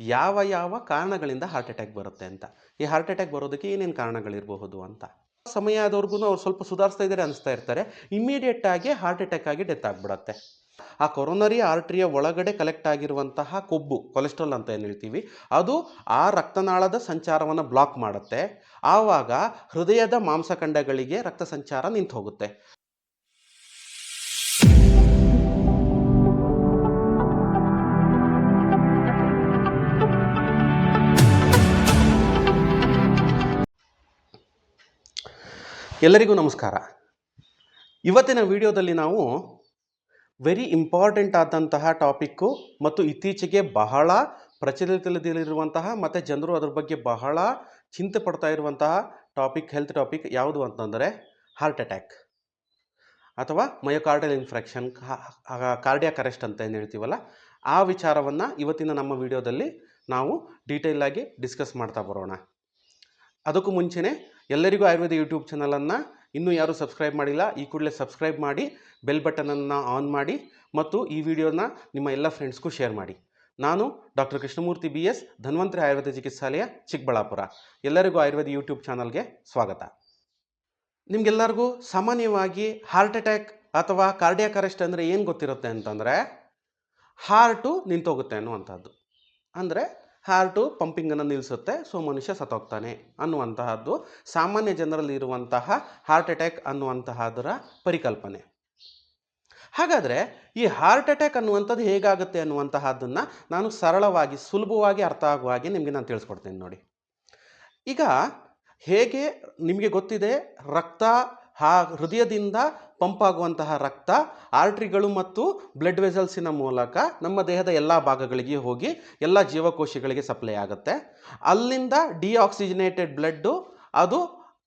ಯಾವ ಯಾವ ಕಾರಣಗಳಿಂದ ಹಾರ್ಟ್ ಅಟ್ಯಾಕ್ ಬರುತ್ತೆ ಅಂತ. ಈ ಹಾರ್ಟ್ ಅಟ್ಯಾಕ್ ಬರೋದಕ್ಕೆ ಏನೇನು ಕಾರಣಗಳಿರಬಹುದು ಅಂತ. ಸಮಯ ಆದವ್ರಿಗೂ ಅವ್ರು ಸ್ವಲ್ಪ ಸುಧಾರಿಸ್ತಾ ಇದ್ದಾರೆ ಅನಿಸ್ತಾ ಇರ್ತಾರೆ. ಇಮಿಡಿಯೇಟ್ ಆಗಿ ಹಾರ್ಟ್ ಅಟ್ಯಾಕ್ ಆಗಿ ಡೆತ್ ಆಗಿಬಿಡತ್ತೆ. ಆ ಕೊರೋನರಿ ಆರ್ಟ್ರಿಯ ಒಳಗಡೆ ಕಲೆಕ್ಟ್ ಆಗಿರುವಂತಹ ಕೊಬ್ಬು ಕೊಲೆಸ್ಟ್ರಾಲ್ ಅಂತ ಏನು ಹೇಳ್ತೀವಿ, ಅದು ಆ ರಕ್ತನಾಳದ ಸಂಚಾರವನ್ನು ಬ್ಲಾಕ್ ಮಾಡುತ್ತೆ. ಆವಾಗ ಹೃದಯದ ಮಾಂಸಖಂಡಗಳಿಗೆ ರಕ್ತ ಸಂಚಾರ ನಿಂತು ಹೋಗುತ್ತೆ ಎಲ್ಲರಿಗೂ ನಮಸ್ಕಾರ. ಇವತ್ತಿನ ವಿಡಿಯೋದಲ್ಲಿ ನಾವು ವೆರಿ ಇಂಪಾರ್ಟೆಂಟ್ ಆದಂತಹ ಟಾಪಿಕ್ಕು ಮತ್ತು ಇತ್ತೀಚೆಗೆ ಬಹಳ ಪ್ರಚಲಿತದಲ್ಲಿರುವಂತಹ ಮತ್ತು ಜನರು ಅದರ ಬಗ್ಗೆ ಬಹಳ ಚಿಂತೆ ಪಡ್ತಾ ಇರುವಂತಹ ಟಾಪಿಕ್ ಹೆಲ್ತ್ ಟಾಪಿಕ್ ಯಾವುದು ಅಂತಂದರೆ ಹಾರ್ಟ್ ಅಟ್ಯಾಕ್ ಅಥವಾ ಮಯೋಕಾರ್ಡಲ್ ಇನ್ಫ್ರಾಕ್ಷನ್ ಕಾರ್ಡಿಯಾಕ್ ಅರೆಸ್ಟ್ ಅಂತ ಏನು ಹೇಳ್ತೀವಲ್ಲ, ಆ ವಿಚಾರವನ್ನು ಇವತ್ತಿನ ನಮ್ಮ ವಿಡಿಯೋದಲ್ಲಿ ನಾವು ಡೀಟೇಲ್ ಆಗಿ ಡಿಸ್ಕಸ್ ಮಾಡ್ತಾ ಬರೋಣ. ಅದಕ್ಕೂ ಮುಂಚೆನೆ ಎಲ್ಲರಿಗೂ ಆಯುರ್ವೇದ ಯೂಟ್ಯೂಬ್ ಚಾನಲನ್ನು ಇನ್ನೂ ಯಾರೂ ಸಬ್ಸ್ಕ್ರೈಬ್ ಮಾಡಿಲ್ಲ, ಈ ಕೂಡಲೇ ಸಬ್ಸ್ಕ್ರೈಬ್ ಮಾಡಿ, ಬೆಲ್ ಬಟನನ್ನು ಆನ್ ಮಾಡಿ ಮತ್ತು ಈ ವಿಡಿಯೋನ ನಿಮ್ಮ ಎಲ್ಲ ಫ್ರೆಂಡ್ಸ್ಗೂ ಶೇರ್ ಮಾಡಿ. ನಾನು doctor Krishnamurthy B S, Dhanvantari Ayurveda ಚಿಕಿತ್ಸಾಲಯ, Chikkaballapur. ಎಲ್ಲರಿಗೂ ಆಯುರ್ವೇದ ಯೂಟ್ಯೂಬ್ ಚಾನಲ್ಗೆ ಸ್ವಾಗತ. ನಿಮಗೆಲ್ಲರಿಗೂ ಸಾಮಾನ್ಯವಾಗಿ ಹಾರ್ಟ್ ಅಟ್ಯಾಕ್ ಅಥವಾ ಕಾರ್ಡಿಯಾಕ್ ಅರೆಸ್ಟ್ ಅಂದರೆ ಏನು ಗೊತ್ತಿರುತ್ತೆ ಅಂತಂದರೆ, ಹಾರ್ಟು ನಿಂತೋಗುತ್ತೆ ಅನ್ನುವಂಥದ್ದು. ಅಂದರೆ ಹಾರ್ಟು ಪಂಪಿಂಗನ್ನು ನಿಲ್ಲಿಸುತ್ತೆ ಸೊ, ಮನುಷ್ಯ ಸತ್ತೋಗ್ತಾನೆ ಅನ್ನುವಂತಹದ್ದು ಸಾಮಾನ್ಯ ಜನರಲ್ಲಿ ಇರುವಂತಹ ಹಾರ್ಟ್ ಅಟ್ಯಾಕ್ ಅನ್ನುವಂತಹದರ ಪರಿಕಲ್ಪನೆ. ಹಾಗಾದರೆ ಈ ಹಾರ್ಟ್ ಅಟ್ಯಾಕ್ ಅನ್ನುವಂಥದ್ದು ಹೇಗಾಗುತ್ತೆ ಅನ್ನುವಂತಹದ್ದನ್ನು ನಾನು ಸರಳವಾಗಿ, ಸುಲಭವಾಗಿ ಅರ್ಥ ಆಗುವ ಹಾಗೆ ನಿಮಗೆ ನಾನು ತಿಳಿಸ್ಕೊಡ್ತೇನೆ ನೋಡಿ. ಈಗ ಹೇಗೆ ನಿಮಗೆ ಗೊತ್ತಿದೆ, ರಕ್ತ ಹಾ, ಹೃದಯದಿಂದ ಪಂಪ್ ಆಗುವಂತಹ ರಕ್ತ, ಆರ್ಟ್ರಿಗಳು ಮತ್ತು ಬ್ಲಡ್ ವೆಸಲ್ಸಿನ ಮೂಲಕ ನಮ್ಮ ದೇಹದ ಎಲ್ಲ ಭಾಗಗಳಿಗೆ ಹೋಗಿ ಎಲ್ಲ ಜೀವಕೋಶಗಳಿಗೆ ಸಪ್ಲೈ ಆಗುತ್ತೆ. ಅಲ್ಲಿಂದ ಡಿಆಕ್ಸಿಜನೇಟೆಡ್ ಬ್ಲಡ್ಡು, ಅದು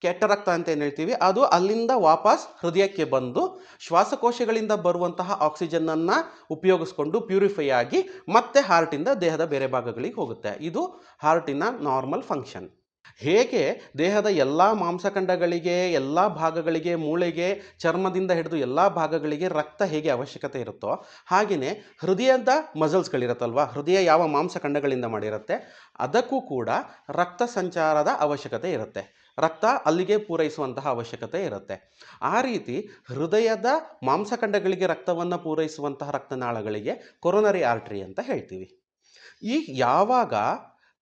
ಕೆಟ್ಟ ರಕ್ತ ಅಂತ ಏನು ಹೇಳ್ತೀವಿ, ಅದು ಅಲ್ಲಿಂದ ವಾಪಸ್ ಹೃದಯಕ್ಕೆ ಬಂದು ಶ್ವಾಸಕೋಶಗಳಿಂದ ಬರುವಂತಹ ಆಕ್ಸಿಜನನ್ನು ಉಪಯೋಗಿಸ್ಕೊಂಡು ಪ್ಯೂರಿಫೈ ಆಗಿ ಮತ್ತೆ ಹಾರ್ಟಿಂದ ದೇಹದ ಬೇರೆ ಭಾಗಗಳಿಗೆ ಹೋಗುತ್ತೆ. ಇದು ಹಾರ್ಟಿನ ನಾರ್ಮಲ್ ಫಂಕ್ಷನ್. ಹೇಗೆ ದೇಹದ ಎಲ್ಲ ಮಾಂಸಖಂಡಗಳಿಗೆ, ಎಲ್ಲ ಭಾಗಗಳಿಗೆ, ಮೂಳೆಗೆ, ಚರ್ಮದಿಂದ ಹಿಡಿದು ಎಲ್ಲ ಭಾಗಗಳಿಗೆ ರಕ್ತ ಹೇಗೆ ಅವಶ್ಯಕತೆ ಇರುತ್ತೋ ಹಾಗೆಯೇ ಹೃದಯದ ಮಸಲ್ಸ್ಗಳಿರುತ್ತಲ್ವ? ಹೃದಯ ಯಾವ ಮಾಂಸಖಂಡಗಳಿಂದ ಮಾಡಿರುತ್ತೆ? ಅದಕ್ಕೂ ಕೂಡ ರಕ್ತ ಸಂಚಾರದ ಅವಶ್ಯಕತೆ ಇರುತ್ತೆ. ರಕ್ತ ಅಲ್ಲಿಗೆ ಪೂರೈಸುವಂತಹ ಅವಶ್ಯಕತೆ ಇರುತ್ತೆ. ಆ ರೀತಿ ಹೃದಯದ ಮಾಂಸಖಂಡಗಳಿಗೆ ರಕ್ತವನ್ನು ಪೂರೈಸುವಂತಹ ರಕ್ತನಾಳಗಳಿಗೆ ಕೊರೋನರಿ ಆರ್ಟ್ರಿ ಅಂತ ಹೇಳ್ತೀವಿ. ಈ ಯಾವಾಗ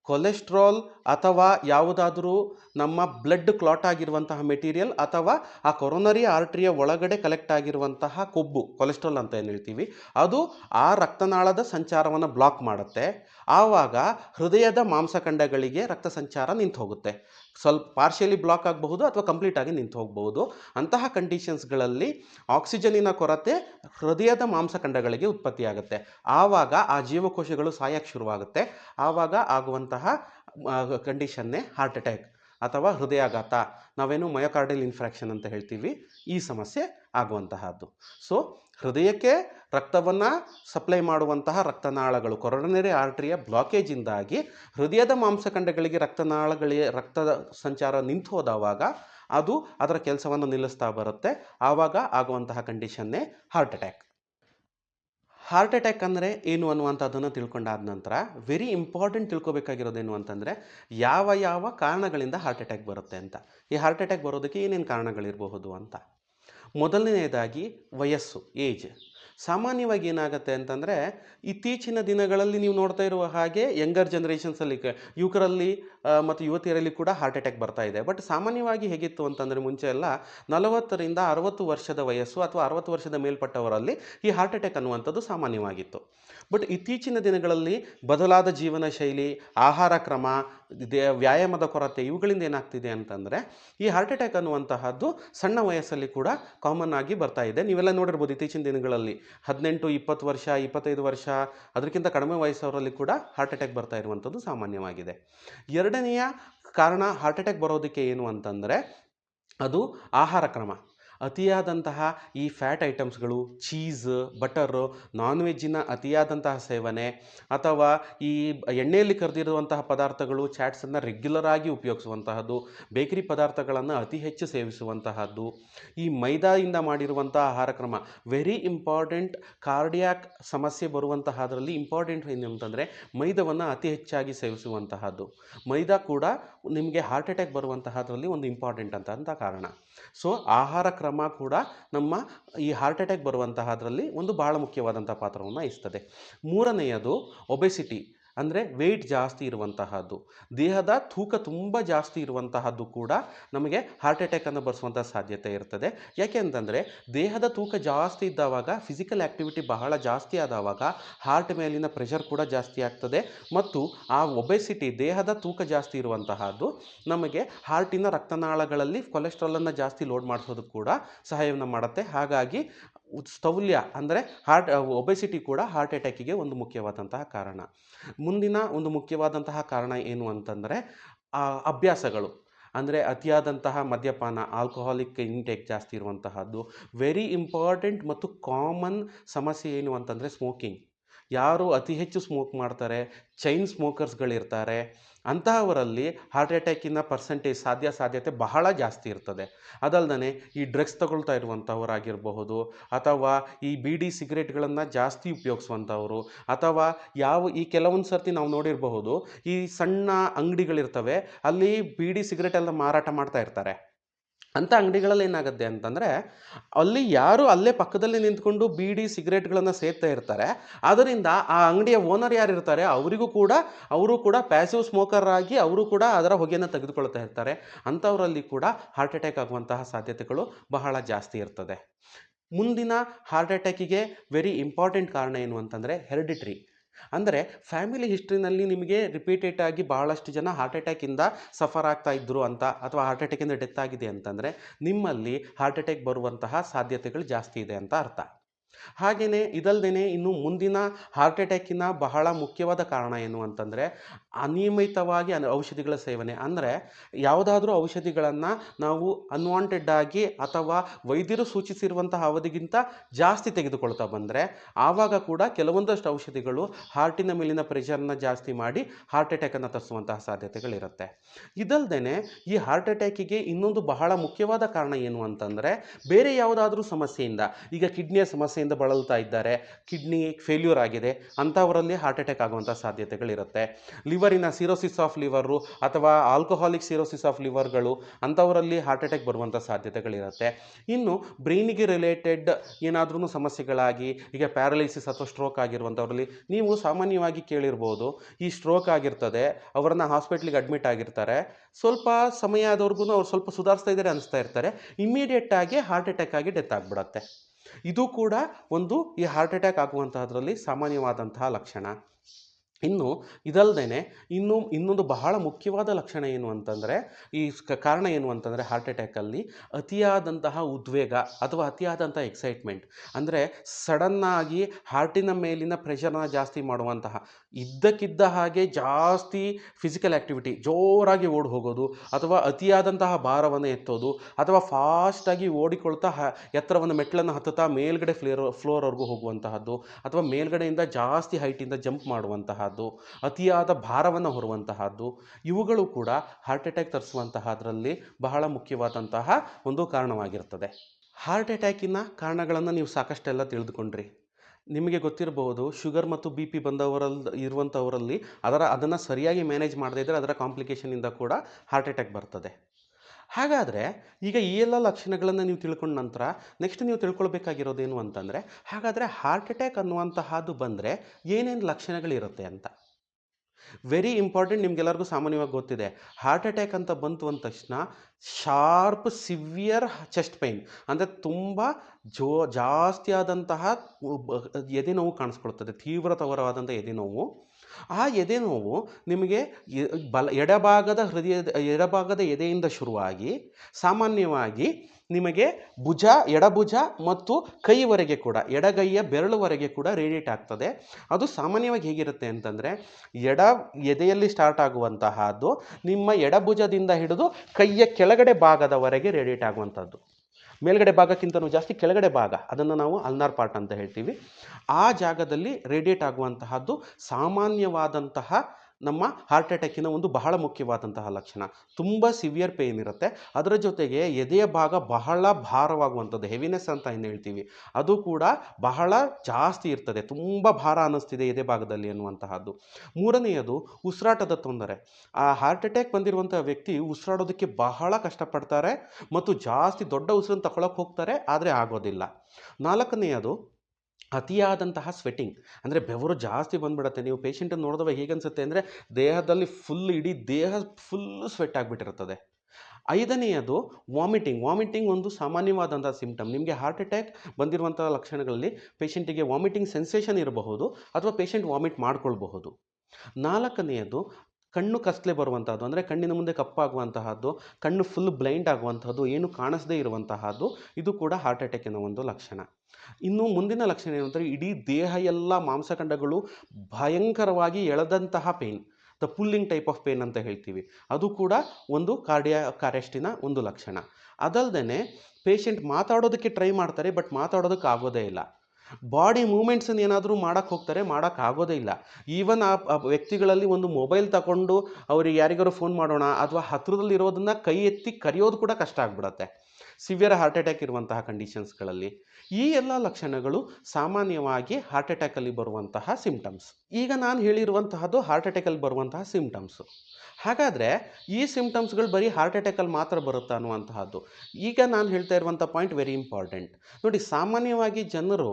ಕೊಲೆಸ್ಟ್ರಾಲ್ ಅಥವಾ ಯಾವುದಾದರೂ ನಮ್ಮ ಬ್ಲಡ್ ಕ್ಲಾಟ್ ಆಗಿರುವಂತಹ ಮೆಟೀರಿಯಲ್ ಅಥವಾ ಆ ಕೊರೋನರಿ ಆರ್ಟ್ರಿಯ ಒಳಗಡೆ ಕಲೆಕ್ಟ್ ಆಗಿರುವಂತಹ ಕೊಬ್ಬು ಕೊಲೆಸ್ಟ್ರಾಲ್ ಅಂತ ಏನು ಹೇಳ್ತೀವಿ, ಅದು ಆ ರಕ್ತನಾಳದ ಸಂಚಾರವನ್ನು ಬ್ಲಾಕ್ ಮಾಡುತ್ತೆ. ಆವಾಗ ಹೃದಯದ ಮಾಂಸಖಂಡಗಳಿಗೆ ರಕ್ತ ಸಂಚಾರ ನಿಂತು ಹೋಗುತ್ತೆ ಸ್ವಲ್ಪ ಪಾರ್ಷಿಯಲಿ ಬ್ಲಾಕ್ ಆಗಬಹುದು ಅಥವಾ ಕಂಪ್ಲೀಟಾಗಿ ನಿಂತು ಹೋಗಬಹುದು ಅಂತಹ ಕಂಡೀಷನ್ಸ್ಗಳಲ್ಲಿ ಆಕ್ಸಿಜನಿನ ಕೊರತೆ ಹೃದಯದ ಮಾಂಸಖಂಡಗಳಿಗೆ ಉತ್ಪತ್ತಿಯಾಗುತ್ತೆ. ಆವಾಗ ಆ ಜೀವಕೋಶಗಳು ಸಾಯಕ್ಕೆ ಶುರುವಾಗುತ್ತೆ. ಆವಾಗ ಆಗುವಂತಹ ಕಂಡೀಷನ್ನೇ ಹಾರ್ಟ್ ಅಟ್ಯಾಕ್ ಅಥವಾ ಹೃದಯಾಘಾತ. ನಾವೇನು ಮಯೋಕಾರ್ಡಿಯಲ್ ಇನ್ಫ್ರಾಕ್ಷನ್ ಅಂತ ಹೇಳ್ತೀವಿ. ಈ ಸಮಸ್ಯೆ ಆಗುವಂತಹದ್ದು. ಸೊ ಹೃದಯಕ್ಕೆ ರಕ್ತವನ್ನು ಸಪ್ಲೈ ಮಾಡುವಂತಹ ರಕ್ತನಾಳಗಳು. ಕೊರೊನರಿ ಆರ್ಟ್ರಿಯ ಬ್ಲಾಕೇಜಿಂದಾಗಿ ಹೃದಯದ ಮಾಂಸಖಂಡಗಳಿಗೆ ರಕ್ತನಾಳಗಳಿಗೆ ರಕ್ತದ ಸಂಚಾರ ನಿಂತು ಹೋದವಾಗ ಅದು ಅದರ ಕೆಲಸವನ್ನು ನಿಲ್ಲಿಸ್ತಾ ಬರುತ್ತೆ. ಆವಾಗ ಆಗುವಂತಹ ಕಂಡೀಷನ್ನೇ ಹಾರ್ಟ್ ಅಟ್ಯಾಕ್ ಹಾರ್ಟ್ ಅಟ್ಯಾಕ್ ಅಂದರೆ ಏನು ಅನ್ನುವಂಥದ್ದನ್ನು ತಿಳ್ಕೊಂಡಾದ ನಂತರ ವೆರಿ ಇಂಪಾರ್ಟೆಂಟ್ ತಿಳ್ಕೊಬೇಕಾಗಿರೋದೇನು ಅಂತಂದರೆ ಯಾವ ಯಾವ ಕಾರಣಗಳಿಂದ ಹಾರ್ಟ್ ಅಟ್ಯಾಕ್ ಬರುತ್ತೆ ಅಂತ. ಈ ಹಾರ್ಟ್ ಅಟ್ಯಾಕ್ ಬರೋದಕ್ಕೆ ಏನೇನು ಕಾರಣಗಳಿರಬಹುದು ಅಂತ. ಮೊದಲನೆಯದಾಗಿ ವಯಸ್ಸು, ಏಜ್. ಸಾಮಾನ್ಯವಾಗಿ ಏನಾಗುತ್ತೆ ಅಂತಂದರೆ ಇತ್ತೀಚಿನ ದಿನಗಳಲ್ಲಿ ನೀವು ನೋಡ್ತಾ ಇರುವ ಹಾಗೆ ಯಂಗರ್ ಜನ್ರೇಷನ್ಸಲ್ಲಿ ಯುವಕರಲ್ಲಿ ಮತ್ತು ಯುವತಿಯರಲ್ಲಿ ಕೂಡ ಹಾರ್ಟ್ ಅಟ್ಯಾಕ್ ಬರ್ತಾ ಇದೆ. ಬಟ್ ಸಾಮಾನ್ಯವಾಗಿ ಹೇಗಿತ್ತು ಅಂತಂದರೆ ಮುಂಚೆ ಎಲ್ಲ ನಲವತ್ತರಿಂದ ಅರವತ್ತು ವರ್ಷದ ವಯಸ್ಸು ಅಥವಾ ಅರವತ್ತು ವರ್ಷದ ಮೇಲ್ಪಟ್ಟವರಲ್ಲಿ ಈ ಹಾರ್ಟ್ ಅಟ್ಯಾಕ್ ಅನ್ನುವಂಥದ್ದು ಸಾಮಾನ್ಯವಾಗಿತ್ತು. ಬಟ್ ಇತ್ತೀಚಿನ ದಿನಗಳಲ್ಲಿ ಬದಲಾದ ಜೀವನ ಶೈಲಿ, ಆಹಾರ ಕ್ರಮ, ದೇ, ವ್ಯಾಯಾಮದ ಕೊರತೆ ಇವುಗಳಿಂದ ಏನಾಗ್ತಿದೆ ಅಂತಂದರೆ ಈ ಹಾರ್ಟ್ ಅಟ್ಯಾಕ್ ಅನ್ನುವಂತಹದ್ದು ಸಣ್ಣ ವಯಸ್ಸಲ್ಲಿ ಕೂಡ ಕಾಮನ್ ಆಗಿ ಬರ್ತಾ ಇದೆ. ನೀವೆಲ್ಲ ನೋಡಿರ್ಬೋದು ಇತ್ತೀಚಿನ ದಿನಗಳಲ್ಲಿ ಹದಿನೆಂಟು, ಇಪ್ಪತ್ತು ವರ್ಷ, ಇಪ್ಪತ್ತೈದು ವರ್ಷ, ಅದಕ್ಕಿಂತ ಕಡಿಮೆ ವಯಸ್ಸವರಲ್ಲಿ ಕೂಡ ಹಾರ್ಟ್ ಅಟ್ಯಾಕ್ ಬರ್ತಾ ಇರುವಂಥದ್ದು ಸಾಮಾನ್ಯವಾಗಿದೆ. ಎರಡನೆಯ ಕಾರಣ ಹಾರ್ಟ್ ಅಟ್ಯಾಕ್ ಬರೋದಕ್ಕೆ ಏನು ಅಂತಂದರೆ ಅದು ಆಹಾರ ಕ್ರಮ. ಅತಿಯಾದಂತಹ ಈ ಫ್ಯಾಟ್ ಐಟಮ್ಸ್ಗಳು ಚೀಸ್ ಬಟರು ನಾನ್ ವೆಜ್ಜಿನ ಅತಿಯಾದಂತಹ ಸೇವನೆ ಅಥವಾ ಈ ಎಣ್ಣೆಯಲ್ಲಿ ಕರೆದಿರುವಂತಹ ಪದಾರ್ಥಗಳು ಚಾಟ್ಸನ್ನು ರೆಗ್ಯುಲರ್ ಆಗಿ ಉಪಯೋಗಿಸುವಂತಹದ್ದು ಬೇಕರಿ ಪದಾರ್ಥಗಳನ್ನು ಅತಿ ಹೆಚ್ಚು ಸೇವಿಸುವಂತಹದ್ದು, ಈ ಮೈದಾಯಿಂದ ಮಾಡಿರುವಂತಹ ಆಹಾರ ಕ್ರಮ ವೆರಿ ಇಂಪಾರ್ಟೆಂಟ್ ಕಾರ್ಡಿಯಾಕ್ ಸಮಸ್ಯೆ ಬರುವಂತಹದ್ರಲ್ಲಿ ಇಂಪಾರ್ಟೆಂಟ್ ಏನು ಅಂತಂದರೆ ಮೈದಾವನ್ನು ಅತಿ ಹೆಚ್ಚಾಗಿ ಸೇವಿಸುವಂತಹದ್ದು. ಮೈದಾ ಕೂಡ ನಿಮಗೆ ಹಾರ್ಟ್ ಅಟ್ಯಾಕ್ ಬರುವಂತಹದ್ರಲ್ಲಿ ಒಂದು ಇಂಪಾರ್ಟೆಂಟ್ ಅಂತ ಅಂತ ಕಾರಣ. ಸೊ ಆಹಾರ ಕೂಡ ನಮ್ಮ ಈ ಹಾರ್ಟ್ ಅಟ್ಯಾಕ್ ಬರುವಂತಹದ್ರಲ್ಲಿ ಒಂದು ಬಹಳ ಮುಖ್ಯವಾದಂಥ ಪಾತ್ರವನ್ನು ವಹಿಸ್ತದೆ. ಮೂರನೆಯದು ಒಬೆಸಿಟಿ ಅಂದರೆ ವೆಯ್ಟ್ ಜಾಸ್ತಿ ಇರುವಂತಹದ್ದು. ದೇಹದ ತೂಕ ತುಂಬ ಜಾಸ್ತಿ ಇರುವಂತಹದ್ದು ಕೂಡ ನಮಗೆ ಹಾರ್ಟ್ ಅಟ್ಯಾಕನ್ನು ಬರೆಸುವಂಥ ಸಾಧ್ಯತೆ ಇರ್ತದೆ. ಯಾಕೆ ಅಂತಂದರೆ ದೇಹದ ತೂಕ ಜಾಸ್ತಿ ಇದ್ದಾವಾಗ ಫಿಸಿಕಲ್ ಆ್ಯಕ್ಟಿವಿಟಿ ಬಹಳ ಜಾಸ್ತಿ ಆದವಾಗ ಹಾರ್ಟ್ ಮೇಲಿನ ಪ್ರೆಷರ್ ಕೂಡ ಜಾಸ್ತಿ ಆಗ್ತದೆ. ಮತ್ತು ಆ ಒಬೆಸಿಟಿ ದೇಹದ ತೂಕ ಜಾಸ್ತಿ ಇರುವಂತಹದ್ದು ನಮಗೆ ಹಾರ್ಟಿನ ರಕ್ತನಾಳಗಳಲ್ಲಿ ಕೊಲೆಸ್ಟ್ರಾಲನ್ನು ಜಾಸ್ತಿ ಲೋಡ್ ಮಾಡಿಸೋದು ಕೂಡ ಸಹಾಯವನ್ನು ಮಾಡುತ್ತೆ. ಹಾಗಾಗಿ ಸ್ಥೌಲ್ಯ ಅಂದರೆ ಹಾರ್ಟ್ ಒಬೆಸಿಟಿ ಕೂಡ ಹಾರ್ಟ್ ಅಟ್ಯಾಕಿಗೆ ಒಂದು ಮುಖ್ಯವಾದಂತಹ ಕಾರಣ. ಮುಂದಿನ ಒಂದು ಮುಖ್ಯವಾದಂತಹ ಕಾರಣ ಏನು ಅಂತಂದರೆ ಅಭ್ಯಾಸಗಳು. ಅಂದರೆ ಅತಿಯಾದಂತಹ ಮದ್ಯಪಾನ ಆಲ್ಕೋಹಾಲಿಕ್ ಇಂಟೇಕ್ ಜಾಸ್ತಿ ಇರುವಂತಹದ್ದು ವೆರಿ ಇಂಪಾರ್ಟೆಂಟ್ ಮತ್ತು ಕಾಮನ್ ಸಮಸ್ಯೆ ಏನು ಅಂತಂದರೆ ಸ್ಮೋಕಿಂಗ್ ಯಾರು ಅತಿ ಹೆಚ್ಚು ಸ್ಮೋಕ್ ಮಾಡ್ತಾರೆ ಚೈನ್ ಸ್ಮೋಕರ್ಸ್ಗಳಿರ್ತಾರೆ ಅಂತಹವರಲ್ಲಿ ಹಾರ್ಟ್ ಅಟ್ಯಾಕಿನ ಪರ್ಸೆಂಟೇಜ್ ಸಾಧ್ಯ ಸಾಧ್ಯತೆ ಬಹಳ ಜಾಸ್ತಿ ಇರ್ತದೆ. ಅದಲ್ಲದೆ ಈ ಡ್ರಗ್ಸ್ ತಗೊಳ್ತಾ ಇರುವಂಥವರಾಗಿರಬಹುದು ಅಥವಾ ಈ ಬೀಡಿ ಸಿಗರೇಟ್ಗಳನ್ನು ಜಾಸ್ತಿ ಉಪಯೋಗಿಸುವಂಥವ್ರು ಅಥವಾ ಯಾವ ಈ ಕೆಲವೊಂದು ಸರ್ತಿ ನಾವು ನೋಡಿರಬಹುದು, ಈ ಸಣ್ಣ ಅಂಗಡಿಗಳಿರ್ತವೆ, ಅಲ್ಲಿ ಬೀಡಿ ಸಿಗರೇಟೆಲ್ಲ ಮಾರಾಟ ಮಾಡ್ತಾ ಇರ್ತಾರೆ. ಅಂಥ ಅಂಗಡಿಗಳಲ್ಲಿ ಏನಾಗುತ್ತೆ ಅಂತಂದರೆ, ಅಲ್ಲಿ ಯಾರು ಅಲ್ಲೇ ಪಕ್ಕದಲ್ಲಿ ನಿಂತ್ಕೊಂಡು ಬೀಡಿ ಸಿಗರೇಟ್ಗಳನ್ನು ಸೇರ್ತಾ ಇರ್ತಾರೆ. ಅದರಿಂದ ಆ ಅಂಗಡಿಯ ಓನರ್ ಯಾರು ಇರ್ತಾರೆ, ಅವರಿಗೂ ಕೂಡ, ಅವರು ಕೂಡ ಪ್ಯಾಸಿವ್ ಸ್ಮೋಕರ್ ಆಗಿ ಅವರು ಕೂಡ ಅದರ ಹೊಗೆಯನ್ನು ತೆಗೆದುಕೊಳ್ತಾ ಇರ್ತಾರೆ. ಅಂಥವರಲ್ಲಿ ಕೂಡ ಹಾರ್ಟ್ ಅಟ್ಯಾಕ್ ಆಗುವಂತಹ ಸಾಧ್ಯತೆಗಳು ಬಹಳ ಜಾಸ್ತಿ ಇರ್ತದೆ. ಮುಂದಿನ ಹಾರ್ಟ್ ಅಟ್ಯಾಕಿಗೆ ವೆರಿ ಇಂಪಾರ್ಟೆಂಟ್ ಕಾರಣ ಏನು ಅಂತಂದರೆ ಹೆರಿಡಿಟ್ರಿ ಅಂದರೆ ಫ್ಯಾಮಿಲಿ ಹಿಸ್ಟ್ರಿನಲ್ಲಿ ನಿಮಗೆ ರಿಪೀಟೆಡ್ ಆಗಿ ಬಹಳಷ್ಟು ಜನ ಹಾರ್ಟ್ ಅಟ್ಯಾಕಿಂದ ಸಫರ್ ಆಗ್ತಾ ಇದ್ದರು ಅಂತ ಅಥವಾ ಹಾರ್ಟ್ ಅಟ್ಯಾಕಿಂದ ಡೆತ್ ಆಗಿದೆ ಅಂತಂದರೆ ನಿಮ್ಮಲ್ಲಿ ಹಾರ್ಟ್ ಅಟ್ಯಾಕ್ ಬರುವಂತಹ ಸಾಧ್ಯತೆಗಳು ಜಾಸ್ತಿ ಇದೆ ಅಂತ ಅರ್ಥ. ಹಾಗೆಯೇ ಇದಲ್ಲದೆ ಇನ್ನು ಮುಂದಿನ ಹಾರ್ಟ್ ಅಟ್ಯಾಕಿನ ಬಹಳ ಮುಖ್ಯವಾದ ಕಾರಣ ಏನು ಅಂತಂದರೆ ಅನಿಯಮಿತವಾಗಿ ಅನ್- ಔಷಧಿಗಳ ಸೇವನೆ. ಅಂದರೆ ಯಾವುದಾದ್ರೂ ಔಷಧಿಗಳನ್ನು ನಾವು ಅನ್ವಾಂಟೆಡ್ ಆಗಿ ಅಥವಾ ವೈದ್ಯರು ಸೂಚಿಸಿರುವಂತಹ ಅವಧಿಗಿಂತ ಜಾಸ್ತಿ ತೆಗೆದುಕೊಳ್ತಾ ಬಂದರೆ ಆವಾಗ ಕೂಡ ಕೆಲವೊಂದಷ್ಟು ಔಷಧಿಗಳು ಹಾರ್ಟಿನ ಮೇಲಿನ ಪ್ರೆಷರ್ನ ಜಾಸ್ತಿ ಮಾಡಿ ಹಾರ್ಟ್ ಅಟ್ಯಾಕನ್ನು ತರಿಸುವಂತಹ ಸಾಧ್ಯತೆಗಳಿರುತ್ತೆ. ಇದಲ್ಲದೆ ಈ ಹಾರ್ಟ್ ಅಟ್ಯಾಕಿಗೆ ಇನ್ನೊಂದು ಬಹಳ ಮುಖ್ಯವಾದ ಕಾರಣ ಏನು ಅಂತಂದರೆ ಬೇರೆ ಯಾವುದಾದ್ರೂ ಸಮಸ್ಯೆಯಿಂದ, ಈಗ ಕಿಡ್ನಿಯ ಸಮಸ್ಯೆಯಿಂದ ಬಳಲ್ತಾ ಇದ್ದಾರೆ ಕಿಡ್ನಿ ಫೇಲ್ಯೂರ್ ಆಗಿದೆ ಅಂಥವರಲ್ಲಿ ಹಾರ್ಟ್ ಅಟ್ಯಾಕ್ ಆಗುವಂಥ ಸಾಧ್ಯತೆಗಳಿರುತ್ತೆ. ಲಿವರಿನ ಸಿರೋಸಿಸ್ ಆಫ್ ಲಿವರು ಅಥವಾ ಆಲ್ಕೋಹಾಲಿಕ್ ಸಿರೋಸಿಸ್ ಆಫ್ ಲಿವರ್ಗಳು ಅಂಥವರಲ್ಲಿ ಹಾರ್ಟ್ ಅಟ್ಯಾಕ್ ಬರುವಂಥ ಸಾಧ್ಯತೆಗಳಿರುತ್ತೆ. ಇನ್ನು ಬ್ರೈನಿಗೆ ರಿಲೇಟೆಡ್ ಏನಾದ್ರೂ ಸಮಸ್ಯೆಗಳಾಗಿ, ಈಗ ಪ್ಯಾರಲೈಸಿಸ್ ಅಥವಾ ಸ್ಟ್ರೋಕ್ ಆಗಿರುವಂಥವ್ರಲ್ಲಿ ನೀವು ಸಾಮಾನ್ಯವಾಗಿ ಕೇಳಿರ್ಬೋದು, ಈ ಸ್ಟ್ರೋಕ್ ಆಗಿರ್ತದೆ, ಅವರನ್ನು ಹಾಸ್ಪಿಟ್ಲಿಗೆ ಅಡ್ಮಿಟ್ ಆಗಿರ್ತಾರೆ. ಸ್ವಲ್ಪ ಸಮಯ ಆದವ್ರಿಗೂ ಅವ್ರು ಸ್ವಲ್ಪ ಸುಧಾರಿಸ್ತಾ ಇದ್ದಾರೆ ಅನಿಸ್ತಾ ಇರ್ತಾರೆ. ಇಮ್ಮಿಡಿಯೇಟ್ ಆಗಿ ಹಾರ್ಟ್ ಅಟ್ಯಾಕ್ ಆಗಿ ಡೆತ್ ಆಗಿಬಿಡತ್ತೆ. ಇದು ಕೂಡ ಒಂದು ಈ ಹಾರ್ಟ್ ಅಟ್ಯಾಕ್ ಆಗುವಂತಹದ್ರಲ್ಲಿ ಸಾಮಾನ್ಯವಾದಂತಹ ಲಕ್ಷಣ. ಇನ್ನು ಇದಲ್ದೇನೆ ಇನ್ನು ಇನ್ನೊಂದು ಬಹಳ ಮುಖ್ಯವಾದ ಲಕ್ಷಣ ಏನು ಅಂತಂದರೆ, ಈ ಕಾರಣ ಏನು ಅಂತಂದರೆ ಹಾರ್ಟ್ ಅಟ್ಯಾಕಲ್ಲಿ ಅತಿಯಾದಂತಹ ಉದ್ವೇಗ ಅಥವಾ ಅತಿಯಾದಂತಹ ಎಕ್ಸೈಟ್ಮೆಂಟ್ ಅಂದರೆ ಸಡನ್ನಾಗಿ ಹಾರ್ಟಿನ ಮೇಲಿನ ಪ್ರೆಷರ್ನ ಜಾಸ್ತಿ ಮಾಡುವಂತಹ, ಇದ್ದಕ್ಕಿದ್ದ ಹಾಗೆ ಜಾಸ್ತಿ ಫಿಸಿಕಲ್ ಆ್ಯಕ್ಟಿವಿಟಿ ಜೋರಾಗಿ ಓಡಿ ಹೋಗೋದು ಅಥವಾ ಅತಿಯಾದಂತಹ ಭಾರವನ್ನು ಎತ್ತೋದು ಅಥವಾ ಫಾಸ್ಟಾಗಿ ಓಡಿಕೊಳ್ತಾ ಹ, ಎತ್ತರವನ್ನು ಮೆಟ್ಲನ್ನು ಹತ್ತುತ್ತಾ ಮೇಲ್ಗಡೆ ಫ್ಲೇರ್ ಫ್ಲೋರ್ವರೆಗೂ ಹೋಗುವಂತಹದ್ದು ಅಥವಾ ಮೇಲ್ಗಡೆಯಿಂದ ಜಾಸ್ತಿ ಹೈಟಿಂದ ಜಂಪ್ ಮಾಡುವಂತಹದ್ದು ಅತಿಯಾದ ಭಾರವನ್ನು ಹೊರುವಂತಹದ್ದು, ಇವುಗಳು ಕೂಡ ಹಾರ್ಟ್ ಅಟ್ಯಾಕ್ ತರಿಸುವಂತಹದ್ರಲ್ಲಿ ಬಹಳ ಮುಖ್ಯವಾದಂತಹ ಒಂದು ಕಾರಣವಾಗಿರ್ತದೆ. ಹಾರ್ಟ್ ಅಟ್ಯಾಕಿನ ಕಾರಣಗಳನ್ನು ನೀವು ಸಾಕಷ್ಟೆಲ್ಲ ತಿಳಿದುಕೊಂಡ್ರಿ. ನಿಮಗೆ ಗೊತ್ತಿರಬಹುದು ಶುಗರ್ ಮತ್ತು ಬಿ ಪಿ ಬಂದವರಲ್ಲಿ ಇರುವಂಥವರಲ್ಲಿ ಅದರ, ಅದನ್ನು ಸರಿಯಾಗಿ ಮ್ಯಾನೇಜ್ ಮಾಡದೇ ಇದ್ದರೆ ಅದರ ಕಾಂಪ್ಲಿಕೇಶನಿಂದ ಕೂಡ ಹಾರ್ಟ್ ಅಟ್ಯಾಕ್ ಬರ್ತದೆ. ಹಾಗಾದರೆ ಈಗ ಈ ಎಲ್ಲ ಲಕ್ಷಣಗಳನ್ನು ನೀವು ತಿಳ್ಕೊಂಡ ನಂತರ ನೆಕ್ಸ್ಟ್ ನೀವು ತಿಳ್ಕೊಳ್ಬೇಕಾಗಿರೋದೇನು ಅಂತಂದರೆ, ಹಾಗಾದರೆ ಹಾರ್ಟ್ ಅಟ್ಯಾಕ್ ಅನ್ನುವಂತಹದ್ದು ಬಂದರೆ ಏನೇನು ಲಕ್ಷಣಗಳಿರುತ್ತೆ ಅಂತ. ವೆರಿ ಇಂಪಾರ್ಟೆಂಟ್ ನಿಮ್ಗೆಲ್ಲರಿಗೂ ಸಾಮಾನ್ಯವಾಗಿ ಗೊತ್ತಿದೆ. ಹಾರ್ಟ್ ಅಟ್ಯಾಕ್ ಅಂತ ಬಂತು ಅಂದ ತಕ್ಷಣ ಶಾರ್ಪ್ ಸಿವಿಯರ್ ಚೆಸ್ಟ್ ಪೈನ್ ಅಂದರೆ ತುಂಬ ಜೋ, ಜಾಸ್ತಿ ಆದಂತಹ ಎದೆ ನೋವು ಕಾಣಿಸ್ಕೊಳ್ತದೆ ತೀವ್ರತರವಾದಂಥ ಎದೆ ನೋವು. ಆ ಎದೆ ನೋವು ನಿಮಗೆ ಬಲ, ಎಡಭಾಗದ ಹೃದಯದ, ಎಡಭಾಗದ ಎದೆಯಿಂದ ಶುರುವಾಗಿ ಸಾಮಾನ್ಯವಾಗಿ ನಿಮಗೆ ಭುಜ, ಎಡಭುಜ ಮತ್ತು ಕೈವರೆಗೆ ಕೂಡ, ಎಡಗೈಯ ಬೆರಳುವರೆಗೆ ಕೂಡ ರೇಡಿಯೇಟ್ ಆಗ್ತದೆ. ಅದು ಸಾಮಾನ್ಯವಾಗಿ ಹೇಗಿರುತ್ತೆ ಅಂತಂದರೆ ಎಡ ಎದೆಯಲ್ಲಿ ಸ್ಟಾರ್ಟ್ ಆಗುವಂತಹದ್ದು ನಿಮ್ಮ ಎಡಭುಜದಿಂದ ಹಿಡಿದು ಕೈಯ ಕೆಳಗಡೆ ಭಾಗದವರೆಗೆ ರೇಡಿಯೇಟ್ ಆಗುವಂಥದ್ದು ಮೇಲ್ಗಡೆ ಭಾಗಕ್ಕಿಂತನೂ ಜಾಸ್ತಿ ಕೆಳಗಡೆ ಭಾಗ, ಅದನ್ನು ನಾವು ಅಲ್ನಾರ್ ಪಾರ್ಟ್ ಅಂತ ಹೇಳ್ತೀವಿ. ಆ ಜಾಗದಲ್ಲಿ ರೇಡಿಯೇಟ್ ಆಗುವಂತಹದ್ದು ಸಾಮಾನ್ಯವಾದಂತಹ ನಮ್ಮ ಹಾರ್ಟ್ ಅಟ್ಯಾಕಿನ ಒಂದು ಬಹಳ ಮುಖ್ಯವಾದಂತಹ ಲಕ್ಷಣ. ತುಂಬ ಸಿವಿಯರ್ ಪೇಯ್ನ್ ಇರುತ್ತೆ. ಅದರ ಜೊತೆಗೆ ಎದೆಯ ಭಾಗ ಬಹಳ ಭಾರವಾಗುವಂಥದ್ದು ಹೆವಿನೆಸ್ ಅಂತ ಏನು ಹೇಳ್ತೀವಿ. ಅದು ಕೂಡ ಬಹಳ ಜಾಸ್ತಿ ಇರ್ತದೆ. ತುಂಬ ಭಾರ ಅನ್ನಿಸ್ತಿದೆ ಎದೆ ಭಾಗದಲ್ಲಿ ಎನ್ನುವಂತಹದ್ದು ಮೂರನೆಯದು ಉಸಿರಾಟದ ತೊಂದರೆ. ಆ ಹಾರ್ಟ್ ಅಟ್ಯಾಕ್ ಬಂದಿರುವಂಥ ವ್ಯಕ್ತಿ ಉಸಿರಾಡೋದಕ್ಕೆ ಬಹಳ ಕಷ್ಟಪಡ್ತಾರೆ ಮತ್ತು ಜಾಸ್ತಿ ದೊಡ್ಡ ಉಸಿರನ್ನು ತಗೊಳಕ್ಕೆ ಹೋಗ್ತಾರೆ, ಆದರೆ ಆಗೋದಿಲ್ಲ. ನಾಲ್ಕನೆಯದು ಅತಿಯಾದಂತಹ ಸ್ವೆಟ್ಟಿಂಗ್ ಅಂದರೆ ಬೆವರು ಜಾಸ್ತಿ ಬಂದ್ಬಿಡುತ್ತೆ. ನೀವು ಪೇಷಂಟನ್ನು ನೋಡಿದವಾಗ ಹೇಗನ್ಸುತ್ತೆ ಅಂದರೆ ದೇಹದಲ್ಲಿ ಫುಲ್ ಇಡೀ ದೇಹ ಫುಲ್ ಸ್ವೆಟ್ ಆಗಿಬಿಟ್ಟಿರ್ತದೆ ಐದನೆಯದು ವಾಮಿಟಿಂಗ್ ವಾಮಿಟಿಂಗ್ ಒಂದು ಸಾಮಾನ್ಯವಾದಂಥ ಸಿಂಪ್ಟಮ್ ನಿಮಗೆ ಹಾರ್ಟ್ ಅಟ್ಯಾಕ್ ಬಂದಿರುವಂಥ ಲಕ್ಷಣಗಳಲ್ಲಿ ಪೇಷಂಟಿಗೆ ವಾಮಿಟಿಂಗ್ ಸೆನ್ಸೇಷನ್ ಇರಬಹುದು ಅಥವಾ ಪೇಷಂಟ್ ವಾಮಿಟ್ ಮಾಡ್ಕೊಳ್ಬಹುದು. ನಾಲ್ಕನೆಯದು ಕಣ್ಣು ಕಸ್ಲೆ ಬರುವಂತಹದ್ದು. ಅಂದರೆ ಕಣ್ಣಿನ ಮುಂದೆ ಕಪ್ಪಾಗುವಂತಹದ್ದು, ಕಣ್ಣು ಫುಲ್ ಬ್ಲೈಂಡ್ ಆಗುವಂಥದ್ದು ಏನು ಕಾಣಿಸದೇ ಇರುವಂತಹದ್ದು, ಇದು ಕೂಡ ಹಾರ್ಟ್ ಅಟ್ಯಾಕಿನ ಒಂದು ಲಕ್ಷಣ. ಇನ್ನು ಮುಂದಿನ ಲಕ್ಷಣ ಏನು ಅಂದರೆ ಇಡೀ ದೇಹ ಎಲ್ಲ ಮಾಂಸಖಂಡಗಳು ಭಯಂಕರವಾಗಿ ಎಳೆದಂತಹ pain the pulling type of pain ಅಂತ ಹೇಳ್ತೀವಿ. ಅದು ಕೂಡ ಒಂದು ಕಾರ್ಡಿಯಾ ಕಾರ್ಯಸ್ಟಿನ ಒಂದು ಲಕ್ಷಣ. ಅದಲ್ಲದೆ ಪೇಷಂಟ್ ಮಾತಾಡೋದಕ್ಕೆ ಟ್ರೈ ಮಾಡ್ತಾರೆ ಬಟ್ ಮಾತಾಡೋದಕ್ಕೆ ಆಗೋದೇ ಇಲ್ಲ. ಬಾಡಿ ಮೂಮೆಂಟ್ಸನ್ನು ಏನಾದರೂ ಮಾಡೋಕ್ಕೆ ಹೋಗ್ತಾರೆ ಮಾಡೋಕ್ಕಾಗೋದೇ ಇಲ್ಲ. ಈವನ್ ಆ ವ್ಯಕ್ತಿಗಳಲ್ಲಿ ಒಂದು ಮೊಬೈಲ್ ತಗೊಂಡು ಅವ್ರಿಗೆ ಯಾರಿಗಾರು ಫೋನ್ ಮಾಡೋಣ, ಅಥವಾ ಹತ್ತಿರದಲ್ಲಿರೋದನ್ನು ಕೈ ಎತ್ತಿ ಕರೆಯೋದು ಕೂಡ ಕಷ್ಟ ಆಗ್ಬಿಡತ್ತೆ. ಸಿವಿಯರ್ ಹಾರ್ಟ್ ಅಟ್ಯಾಕ್ ಇರುವಂತಹ ಕಂಡೀಷನ್ಸ್ಗಳಲ್ಲಿ ಈ ಎಲ್ಲ ಲಕ್ಷಣಗಳು ಸಾಮಾನ್ಯವಾಗಿ ಹಾರ್ಟ್ ಅಟ್ಯಾಕಲ್ಲಿ ಬರುವಂತಹ ಸಿಂಪ್ಟಮ್ಸ್ ಈಗ ನಾನು ಹೇಳಿರುವಂತಹದ್ದು ಹಾರ್ಟ್ ಅಟ್ಯಾಕಲ್ಲಿ ಬರುವಂತಹ ಸಿಂಪ್ಟಮ್ಸು ಹಾಗಾದರೆ ಈ ಸಿಂಪ್ಟಮ್ಸ್ಗಳು ಬರೀ ಹಾರ್ಟ್ ಅಟ್ಯಾಕಲ್ಲಿ ಮಾತ್ರ ಬರುತ್ತಾ ಅನ್ನುವಂತಹದ್ದು. ಈಗ ನಾನು ಹೇಳ್ತಾ ಇರುವಂಥ ಪಾಯಿಂಟ್ ವೆರಿ ಇಂಪಾರ್ಟೆಂಟ್ ನೋಡಿ, ಸಾಮಾನ್ಯವಾಗಿ ಜನರು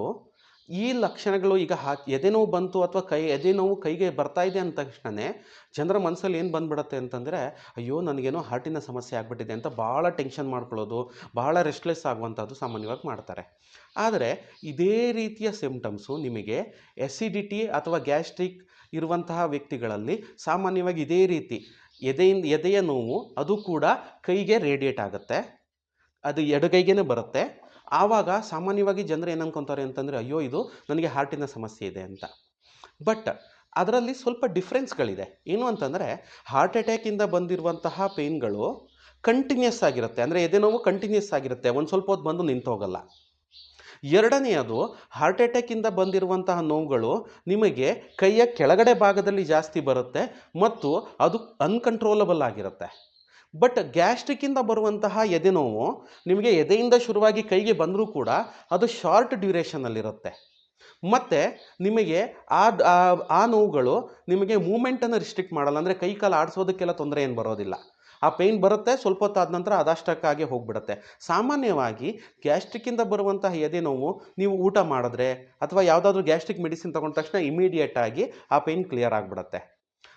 ಈ ಲಕ್ಷಣಗಳು ಈಗ ಹಾ, ಎದೆ ನೋವು ಬಂತು ಅಥವಾ ಕೈ, ಎದೆ ನೋವು ಕೈಗೆ ಬರ್ತಾ ಇದೆ ಅಂದ ತಕ್ಷಣವೇ ಜನರ ಮನಸ್ಸಲ್ಲಿ ಏನು ಬಂದ್ಬಿಡತ್ತೆ ಅಂತಂದರೆ, ಅಯ್ಯೋ ನನಗೇನೋ ಹಾರ್ಟಿನ ಸಮಸ್ಯೆ ಆಗಿಬಿಟ್ಟಿದೆ ಅಂತ ಭಾಳ ಟೆನ್ಷನ್ ಮಾಡ್ಕೊಳ್ಳೋದು, ಭಾಳ ರೆಸ್ಟ್ಲೆಸ್ ಆಗುವಂಥದ್ದು ಸಾಮಾನ್ಯವಾಗಿ ಮಾಡ್ತಾರೆ. ಆದರೆ ಇದೇ ರೀತಿಯ ಸಿಮ್ಟಮ್ಸು ನಿಮಗೆ ಎಸಿಡಿಟಿ ಅಥವಾ ಗ್ಯಾಸ್ಟ್ರಿಕ್ ಇರುವಂತಹ ವ್ಯಕ್ತಿಗಳಲ್ಲಿ ಸಾಮಾನ್ಯವಾಗಿ ಇದೇ ರೀತಿ ಎದೆಯಿಂದ, ಎದೆಯ ನೋವು ಅದು ಕೂಡ ಕೈಗೆ ರೇಡಿಯೇಟ್ ಆಗುತ್ತೆ, ಅದು ಎಡಗೈಗೇ ಬರುತ್ತೆ ಆವಾಗ ಸಾಮಾನ್ಯವಾಗಿ ಜನರು ಏನು ಅನ್ಕೊತಾರೆ ಅಂತಂದರೆ, ಅಯ್ಯೋ, ಇದು ನನಗೆ ಹಾರ್ಟಿನ ಸಮಸ್ಯೆ ಇದೆ ಅಂತ. ಬಟ್ ಅದರಲ್ಲಿ ಸ್ವಲ್ಪ ಡಿಫ್ರೆನ್ಸ್ಗಳಿದೆ ಏನು ಅಂತಂದರೆ ಹಾರ್ಟ್ ಅಟ್ಯಾಕಿಂದ ಬಂದಿರುವಂತಹ ಪೇಯ್ನ್ಗಳು ಕಂಟಿನ್ಯೂಸ್ ಆಗಿರುತ್ತೆ. ಅಂದರೆ ಎದೆ ನೋವು ಕಂಟಿನ್ಯೂಸ್ ಆಗಿರುತ್ತೆ. ಒಂದು ಸ್ವಲ್ಪ ಹೊತ್ತು ಬಂದು ನಿಂತೋಗಲ್ಲ ಎರಡನೆಯದು ಹಾರ್ಟ್ ಅಟ್ಯಾಕಿಂದ ಬಂದಿರುವಂತಹ ನೋವುಗಳು ನಿಮಗೆ ಕೈಯ ಕೆಳಗಡೆ ಭಾಗದಲ್ಲಿ ಜಾಸ್ತಿ ಬರುತ್ತೆ ಮತ್ತು ಅದು ಅನ್ಕಂಟ್ರೋಲಬಲ್ ಆಗಿರುತ್ತೆ. ಬಟ್ ಗ್ಯಾಸ್ಟ್ರಿಕ್ಕಿಂದ ಬರುವಂತಹ ಎದೆ ನೋವು ನಿಮಗೆ ಎದೆಯಿಂದ ಶುರುವಾಗಿ ಕೈಗೆ ಬಂದರೂ ಕೂಡ ಅದು ಶಾರ್ಟ್ ಡ್ಯೂರೇಷನಲ್ಲಿರುತ್ತೆ ಮತ್ತು ನಿಮಗೆ ಆ, ಆ- ನೋವುಗಳು ನಿಮಗೆ ಮೂಮೆಂಟನ್ನು ರಿಸ್ಟ್ರಿಕ್ಟ್ ಮಾಡಲ್ಲ. ಅಂದರೆ ಕೈ ಕಾಲು ಆಡಿಸೋದಕ್ಕೆಲ್ಲ ತೊಂದರೆ ಏನು ಬರೋದಿಲ್ಲ. ಆ ಪೇಯ್ನ್ ಬರುತ್ತೆ, ಸ್ವಲ್ಪ ಹೊತ್ತಾದ ನಂತರ ಅದಷ್ಟಕ್ಕಾಗಿ ಹೋಗ್ಬಿಡುತ್ತೆ. ಸಾಮಾನ್ಯವಾಗಿ ಗ್ಯಾಸ್ಟ್ರಿಕ್ಕಿಂದ ಬರುವಂತಹ ಎದೆ ನೋವು ನೀವು ಊಟ ಮಾಡಿದ್ರೆ ಅಥವಾ ಯಾವುದಾದ್ರೂ ಗ್ಯಾಸ್ಟ್ರಿಕ್ ಮೆಡಿಸಿನ್ ತಗೊಂಡ ತಕ್ಷಣ ಇಮಿಡಿಯೇಟ್ ಆಗಿ ಆ ಪೇಯ್ನ್ ಕ್ಲಿಯರ್ ಆಗಿಬಿಡುತ್ತೆ.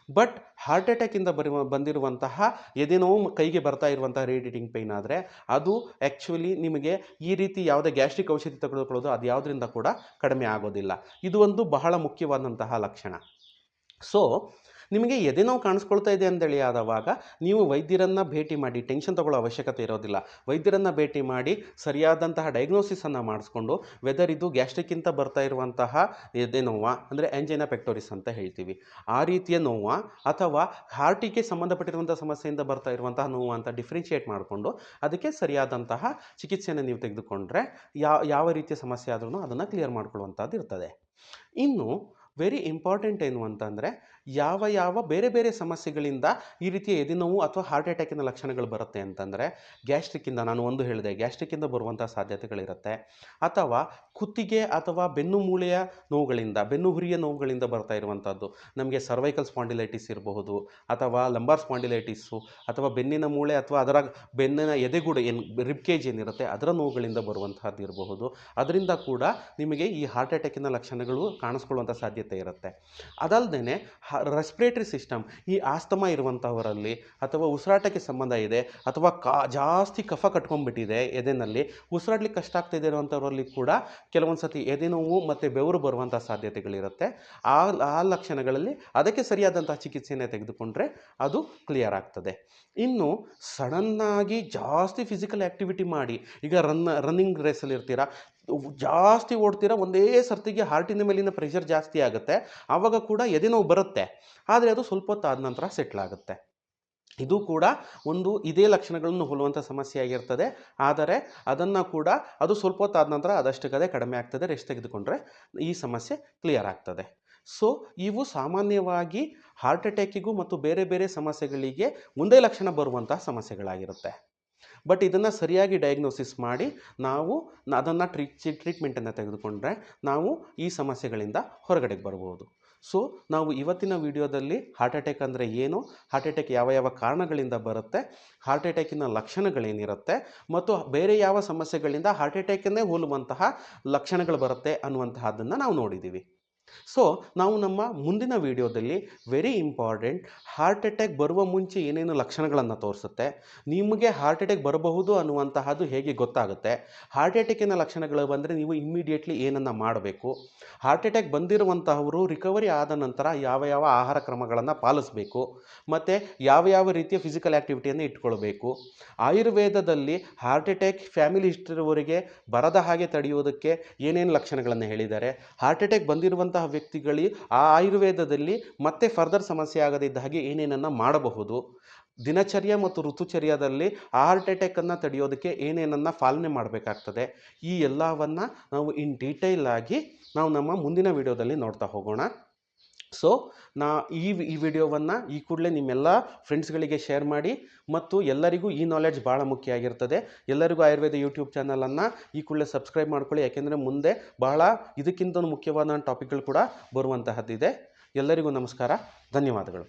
ಬಟ್ ಹಾರ್ಟ್ ಅಟ್ಯಾಕಿಂದ ಬರುವ, ಬಂದಿರುವಂತಹ ಎದೆ ನೋವು ಕೈಗೆ ಬರ್ತಾ ಇರುವಂತಹ ರೇಡಿಟಿಂಗ್ ಪೇಯ್ನ್ ಆದರೆ ಅದು ಆ್ಯಕ್ಚುಲಿ ನಿಮಗೆ ಈ ರೀತಿ ಯಾವುದೇ ಗ್ಯಾಸ್ಟ್ರಿಕ್ ಔಷಧಿ ತೆಗೆದುಕೊಳ್ಳೋದು ಅದು ಯಾವುದರಿಂದ ಕೂಡ ಕಡಿಮೆ ಆಗೋದಿಲ್ಲ. ಇದು ಒಂದು ಬಹಳ ಮುಖ್ಯವಾದಂತಹ ಲಕ್ಷಣ. ಸೊ ನಿಮಗೆ ಎದೆ ನೋವು ಕಾಣಿಸ್ಕೊಳ್ತಾ ಇದೆ ಅಂತೇಳಿ ಆದವಾಗ ನೀವು ವೈದ್ಯರನ್ನು ಭೇಟಿ ಮಾಡಿ, ಟೆನ್ಷನ್ ತಗೊಳ್ಳೋ ಅವಶ್ಯಕತೆ ಇರೋದಿಲ್ಲ. ವೈದ್ಯರನ್ನು ಭೇಟಿ ಮಾಡಿ ಸರಿಯಾದಂತಹ ಡಯಾಗ್ನೋಸಿಸನ್ನು ಮಾಡಿಸ್ಕೊಂಡು ವೆದರ್ ಇದು ಗ್ಯಾಸ್ಟ್ರಿಕ್ಕಿಂತ ಬರ್ತಾ ಇರುವಂತಹ ಎದೆ ನೋವಾ, ಅಂದರೆ ಎಂಜೈನಾ ಪೆಕ್ಟೋರಿಸ್ ಅಂತ ಹೇಳ್ತೀವಿ. ಆ ರೀತಿಯ ನೋವು ಅಥವಾ ಹಾರ್ಟಿಗೆ ಸಂಬಂಧಪಟ್ಟಿರುವಂಥ ಸಮಸ್ಯೆಯಿಂದ ಬರ್ತಾ ಇರುವಂತಹ ನೋವು ಅಂತ ಡಿಫ್ರೆನ್ಷಿಯೇಟ್ ಮಾಡಿಕೊಂಡು ಅದಕ್ಕೆ ಸರಿಯಾದಂತಹ ಚಿಕಿತ್ಸೆಯನ್ನು ನೀವು ತೆಗೆದುಕೊಂಡ್ರೆ ಯಾವ ಯಾವ ರೀತಿಯ ಸಮಸ್ಯೆ ಆದ್ರೂ ಅದನ್ನು ಕ್ಲಿಯರ್ ಮಾಡ್ಕೊಳ್ಳುವಂಥದ್ದು ಇರ್ತದೆ ಇನ್ನು ವೆರಿ ಇಂಪಾರ್ಟೆಂಟ್ ಏನು ಅಂತಂದರೆ ಯಾವ ಯಾವ ಬೇರೆ ಬೇರೆ ಸಮಸ್ಯೆಗಳಿಂದ ಈ ರೀತಿಯ ಎದೆನೋವು ಅಥವಾ ಹಾರ್ಟ್ ಅಟ್ಯಾಕಿನ ಲಕ್ಷಣಗಳು ಬರುತ್ತೆ ಅಂತಂದರೆ ಗ್ಯಾಸ್ಟ್ರಿಕ್ಕಿಂದ ನಾನು ಒಂದು ಹೇಳಿದೆ ಗ್ಯಾಸ್ಟ್ರಿಕ್ಕಿಂದ ಬರುವಂಥ ಸಾಧ್ಯತೆಗಳಿರುತ್ತೆ. ಅಥವಾ ಕುತ್ತಿಗೆ ಅಥವಾ ಬೆನ್ನು ಮೂಳೆಯ ನೋವುಗಳಿಂದ, ಬೆನ್ನು ಹುರಿಯ ನೋವುಗಳಿಂದ ಬರ್ತಾ ಇರುವಂಥದ್ದು ನಮಗೆ ಸರ್ವೈಕಲ್ ಸ್ಪಾಂಡಿಲೈಟಿಸ್ ಇರಬಹುದು, ಅಥವಾ ಲಂಬಾರ್ ಸ್ಪಾಂಡಿಲೈಟಿಸ್ಸು ಅಥವಾ ಬೆನ್ನಿನ ಮೂಳೆ ಅಥವಾ ಅದರ ಬೆನ್ನಿನ ಎದೆಗೂಡು ಏನು ರಿಬ್ಕೇಜ್ ಏನಿರುತ್ತೆ, ಅದರ ನೋವುಗಳಿಂದ ಬರುವಂತಹದ್ದು ಇರಬಹುದು. ಅದರಿಂದ ಕೂಡ ನಿಮಗೆ ಈ ಹಾರ್ಟ್ ಅಟ್ಯಾಕಿನ ಲಕ್ಷಣಗಳು ಕಾಣಿಸ್ಕೊಳ್ಳುವಂಥ ಸಾಧ್ಯತೆ ಇರುತ್ತೆ. ಅದಲ್ಲದೆ ರೆಸ್ಪಿರೇಟರಿ ಸಿಸ್ಟಮ್ ಈ ಆಸ್ತಮ ಇರುವಂಥವರಲ್ಲಿ ಅಥವಾ ಉಸಿರಾಟಕ್ಕೆ ಸಂಬಂಧ ಇದೆ ಅಥವಾ ಕಾ, ಜಾಸ್ತಿ ಕಫ ಕಟ್ಕೊಂಡ್ಬಿಟ್ಟಿದೆ ಎದೆನಲ್ಲಿ, ಉಸಿರಾಡ್ಲಿಕ್ಕೆ ಕಷ್ಟ ಆಗ್ತಿದೆ ಇರುವಂಥವರಲ್ಲಿ ಕೂಡ ಕೆಲವೊಂದು ಸತಿ ಎದೆ ನೋವು ಮತ್ತು ಬೆವರು ಬರುವಂಥ ಸಾಧ್ಯತೆಗಳಿರುತ್ತೆ. ಆ ಆ ಲಕ್ಷಣಗಳಲ್ಲಿ ಅದಕ್ಕೆ ಸರಿಯಾದಂಥ ಚಿಕಿತ್ಸೆಯನ್ನೇ ತೆಗೆದುಕೊಂಡ್ರೆ ಅದು ಕ್ಲಿಯರ್ ಆಗ್ತದೆ. ಇನ್ನು ಸಡನ್ನಾಗಿ ಜಾಸ್ತಿ ಫಿಸಿಕಲ್ ಆ್ಯಕ್ಟಿವಿಟಿ ಮಾಡಿ, ಈಗ ರನ್ ರನ್ನಿಂಗ್ ರೇಸಲ್ಲಿ ಇರ್ತೀರಾ ಜಾಸ್ತಿ ಓಡ್ತೀರಾ ಒಂದೇ ಸರ್ತಿಗೆ ಹಾರ್ಟಿನ ಮೇಲಿನ ಪ್ರೆಷರ್ ಜಾಸ್ತಿ ಆಗುತ್ತೆ, ಆವಾಗ ಕೂಡ ಎದೆ ನೋವು ಬರುತ್ತೆ. ಆದರೆ ಅದು ಸ್ವಲ್ಪ ಹೊತ್ತಾದ ನಂತರ ಸೆಟ್ಲ್ ಆಗುತ್ತೆ. ಇದು ಕೂಡ ಒಂದು ಇದೇ ಲಕ್ಷಣಗಳನ್ನು ಹೋಲುವಂಥ ಸಮಸ್ಯೆ ಆಗಿರ್ತದೆ. ಆದರೆ ಅದನ್ನು ಕೂಡ ಅದು ಸ್ವಲ್ಪ ಹೊತ್ತಾದ ನಂತರ ಅದಷ್ಟಕ್ಕದೇ ಕಡಿಮೆ ಆಗ್ತದೆ. ರೆಸ್ಟ್ ತೆಗೆದುಕೊಂಡ್ರೆ ಈ ಸಮಸ್ಯೆ ಕ್ಲಿಯರ್ ಆಗ್ತದೆ. ಸೊ ಇವು ಸಾಮಾನ್ಯವಾಗಿ ಹಾರ್ಟ್ ಅಟ್ಯಾಕಿಗೂ ಮತ್ತು ಬೇರೆ ಬೇರೆ ಸಮಸ್ಯೆಗಳಿಗೆ ಒಂದೇ ಲಕ್ಷಣ ಬರುವಂತಹ ಸಮಸ್ಯೆಗಳಾಗಿರುತ್ತೆ. ಬಟ್ ಇದನ್ನು ಸರಿಯಾಗಿ ಡಯಾಗ್ನೋಸಿಸ್ ಮಾಡಿ ನಾವು ಅದನ್ನು ಟ್ರೀಟ್ ಟ್ರೀಟ್ಮೆಂಟನ್ನು ತೆಗೆದುಕೊಂಡ್ರೆ ನಾವು ಈ ಸಮಸ್ಯೆಗಳಿಂದ ಹೊರಗಡೆಗೆ ಬರ್ಬೋದು. ಸೊ ನಾವು ಇವತ್ತಿನ ವಿಡಿಯೋದಲ್ಲಿ ಹಾರ್ಟ್ ಅಟ್ಯಾಕ್ ಅಂದರೆ ಏನು? ಹಾರ್ಟ್ ಅಟ್ಯಾಕ್ ಯಾವ ಯಾವ ಕಾರಣಗಳಿಂದ ಬರುತ್ತೆ? ಹಾರ್ಟ್ ಅಟ್ಯಾಕಿನ ಲಕ್ಷಣಗಳೇನಿರುತ್ತೆ? ಮತ್ತು ಬೇರೆ ಯಾವ ಸಮಸ್ಯೆಗಳಿಂದ ಹಾರ್ಟ್ ಅಟ್ಯಾಕನ್ನೇ ಹೋಲುವಂತಹ ಲಕ್ಷಣಗಳು ಬರುತ್ತೆ ಅನ್ನುವಂತಹದ್ದನ್ನು ನಾವು ನೋಡಿದ್ದೀವಿ ಸೊ ನಾವು ನಮ್ಮ ಮುಂದಿನ ವಿಡಿಯೋದಲ್ಲಿ ವೆರಿ ಇಂಪಾರ್ಟೆಂಟ್ ಹಾರ್ಟ್ ಅಟ್ಯಾಕ್ ಬರುವ ಮುಂಚೆ ಏನೇನು ಲಕ್ಷಣಗಳನ್ನು ತೋರಿಸುತ್ತೆ, ನಿಮಗೆ ಹಾರ್ಟ್ ಅಟ್ಯಾಕ್ ಬರಬಹುದು ಅನ್ನುವಂತಹದ್ದು ಹೇಗೆ ಗೊತ್ತಾಗುತ್ತೆ ಹಾರ್ಟ್ ಅಟ್ಯಾಕಿನ ಲಕ್ಷಣಗಳು ಬಂದರೆ ನೀವು ಇಮ್ಮಿಡಿಯೇಟ್ಲಿ ಏನನ್ನು ಮಾಡಬೇಕು ಹಾರ್ಟ್ ಅಟ್ಯಾಕ್ ಬಂದಿರುವಂತಹವರು ರಿಕವರಿ ಆದ ನಂತರ ಯಾವ ಯಾವ ಆಹಾರ ಕ್ರಮಗಳನ್ನು ಪಾಲಿಸಬೇಕು, ಮತ್ತು ಯಾವ ಯಾವ ರೀತಿಯ ಫಿಸಿಕಲ್ ಆ್ಯಕ್ಟಿವಿಟಿಯನ್ನು ಇಟ್ಕೊಳ್ಬೇಕು, ಆಯುರ್ವೇದದಲ್ಲಿ ಹಾರ್ಟ್ ಅಟ್ಯಾಕ್ ಫ್ಯಾಮಿಲಿ ಹಿಸ್ಟ್ರಿವರಿಗೆ ಬರದ ಹಾಗೆ ತಡೆಯುವುದಕ್ಕೆ ಏನೇನು ಲಕ್ಷಣಗಳನ್ನು ಹೇಳಿದ್ದಾರೆ ಹಾರ್ಟ್ ಅಟ್ಯಾಕ್ ಬಂದಿರುವಂತಹ ವ್ಯಕ್ತಿಗಳಿಗೆ ಆ ಆಯುರ್ವೇದದಲ್ಲಿ ಮತ್ತೆ ಫರ್ದರ್ ಸಮಸ್ಯೆ ಆಗದಿದ್ದ ಹಾಗೆ ಏನೇನನ್ನು ಮಾಡಬಹುದು. ದಿನಚರ್ಯ ಮತ್ತು ಋತುಚರ್ಯದಲ್ಲಿ ಹಾರ್ಟ್ ಅಟ್ಯಾಕನ್ನು ತಡೆಯೋದಕ್ಕೆ ಏನೇನನ್ನು ಪಾಲನೆ ಮಾಡಬೇಕಾಗ್ತದೆ. ಈ ಎಲ್ಲವನ್ನು ನಾವು ಇನ್ ಡೀಟೇಲ್ ಆಗಿ ನಾವು ನಮ್ಮ ಮುಂದಿನ ವಿಡಿಯೋದಲ್ಲಿ ನೋಡ್ತಾ ಹೋಗೋಣ. ಸೊ ನಾ ಈ ಈ ವಿಡಿಯೋವನ್ನು ಈ ಕೂಡಲೇ ನಿಮ್ಮೆಲ್ಲ ಫ್ರೆಂಡ್ಸ್ಗಳಿಗೆ ಶೇರ್ ಮಾಡಿ ಮತ್ತು ಎಲ್ಲರಿಗೂ ಈ ನಾಲೆಡ್ಜ್ ಭಾಳ ಮುಖ್ಯ ಆಗಿರ್ತದೆ. ಎಲ್ಲರಿಗೂ ಆಯುರ್ವೇದ ಯೂಟ್ಯೂಬ್ ಚಾನಲನ್ನು ಈ ಕೂಡಲೇ ಸಬ್ಸ್ಕ್ರೈಬ್ ಮಾಡ್ಕೊಳ್ಳಿ. ಯಾಕೆಂದರೆ ಮುಂದೆ ಬಹಳ ಇದಕ್ಕಿಂತ ಮುಖ್ಯವಾದ ಟಾಪಿಕ್ಗಳು ಕೂಡ ಬರುವಂತಹದ್ದಿದೆ. ಎಲ್ಲರಿಗೂ ನಮಸ್ಕಾರ. ಧನ್ಯವಾದಗಳು.